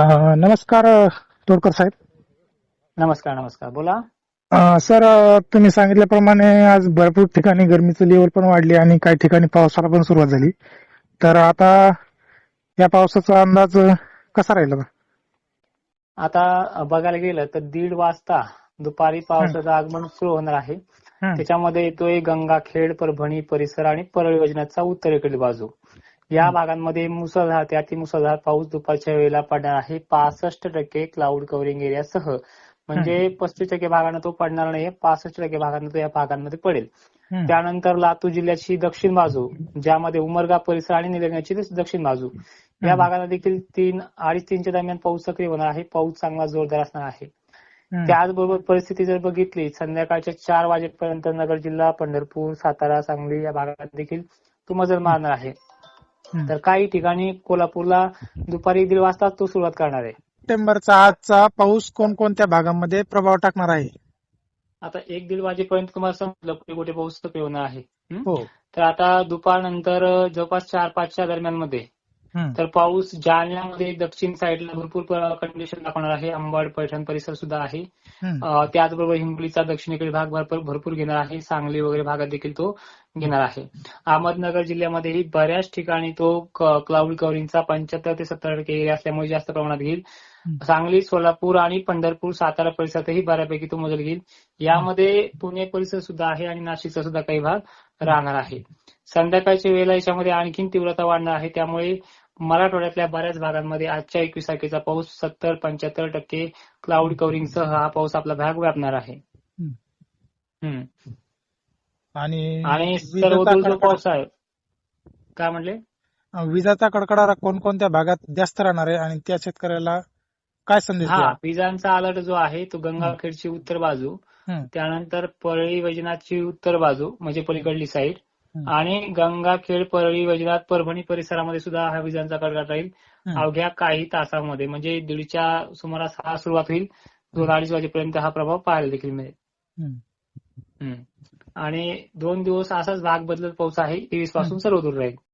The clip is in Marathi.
नमस्कार तोडकर साहेब. नमस्कार नमस्कार. बोला. सर तुम्ही सांगितल्याप्रमाणे आज भरपूर ठिकाणी गरमीचं लेवल पण वाढली आणि काही ठिकाणी पावसाला पण सुरुवात झाली. तर आता या पावसाचा अंदाज कसा राहील? आता? बघायला गेलं तर दीड वाजता दुपारी पावसाचं आगमन सुरू होणार आहे. त्याच्यामध्ये येतोय गंगाखेड परभणी परिसर आणि परळी योजनेचा उत्तरेकडील बाजू. या भागांमध्ये मुसळधार ते अतिमुसळधार पाऊस दुपारच्या वेळेला पडणार आहे. पासष्ट टक्के क्लाउड कव्हरिंग एरियासह म्हणजे पस्तीस टक्के भागांना तो पडणार नाही पासष्ट टक्के भागांना तो या भागांमध्ये पडेल. त्यानंतर लातूर जिल्ह्याची दक्षिण बाजू ज्यामध्ये उमरगा परिसर आणि निलंग्याची दक्षिण बाजू. या. भागाला देखील तीन अडीच तीनच्या दरम्यान पाऊस सक्रिय होणार आहे. पाऊस चांगला जोरदार असणार आहे. त्याचबरोबर परिस्थिती जर बघितली संध्याकाळच्या चार वाजेपर्यंत नगर जिल्हा पंढरपूर सातारा सांगली या भागात देखील तो मजल मारणार आहे. तर काही ठिकाणी कोल्हापूरला दुपारी दीड वाजता तो सुरुवात करणार आहे. सप्टेंबरचा आजचा पाऊस कोणकोणत्या भागांमध्ये प्रभाव टाकणार आहे? आता एक दीड वाजेपर्यंत तुम्हाला समजलं कुठे कुठे पाऊस होणार आहे. हं? तर आता दुपारनंतर जवळपास चार पाचच्या दरम्यानमध्ये तर पाऊस जालन्यामध्ये दक्षिण साईडला भरपूर कंडिशन दाखवणार आहे. अंबड पैठण परिसर सुद्धा आहे. त्याचबरोबर हिंगोलीचा दक्षिणेकडील भाग भरपूर भरपूर घेणार आहे. सांगली वगैरे भागात देखील तो घेणार आहे. अहमदनगर जिल्ह्यामध्येही बऱ्याच ठिकाणी तो क्लाउड कव्हरिंगचा पंच्याहत्तर ते सत्तर टक्के एरिया असल्यामुळे जास्त प्रमाणात घेईल. सांगली सोलापूर आणि पंढरपूर सातारा परिसरातही बऱ्यापैकी तो मजल घेईल. यामध्ये पुणे परिसर सुद्धा आहे आणि नाशिकचा सुद्धा काही भाग राहणार आहे. संध्याकाळच्या वेळेला याच्यामध्ये आणखीन तीव्रता वाढणार आहे. त्यामुळे मराठवाड्यातल्या बऱ्याच भागांमध्ये आजच्या एकवीस तारखेचा पाऊस सत्तर पंच्याहत्तर टक्के क्लाउड कव्हरिंगसह हा पाऊस आपला भाग व्यापणार आहे. आणि जो पाऊस आहे. काय म्हणले? विजाचा कडकडाट कोणकोणत्या भागात जास्त राहणार आहे आणि त्या शेतकऱ्याला काय संदेश हा? विजांचा अलर्ट जो आहे तो गंगाखेडची उत्तर बाजू. त्यानंतर परळी वैजनाथची उत्तर बाजू म्हणजे पलीकडली साईड. आणि गंगाखेड परळी वैजनाथ परभणी परिसरामध्ये सुद्धा हा विजांचा कडकडाट राहील. अवघ्या काही तासामध्ये म्हणजे दीडच्या सुमारास हा सुरुवात होईल. दोन अडीच वाजेपर्यंत हा प्रभाव पाहायला देखील मिळेल. आणि दोन दिवस असाच भाग बदलत पाऊस आहे तेवीसपासून सर्व दूर राहील.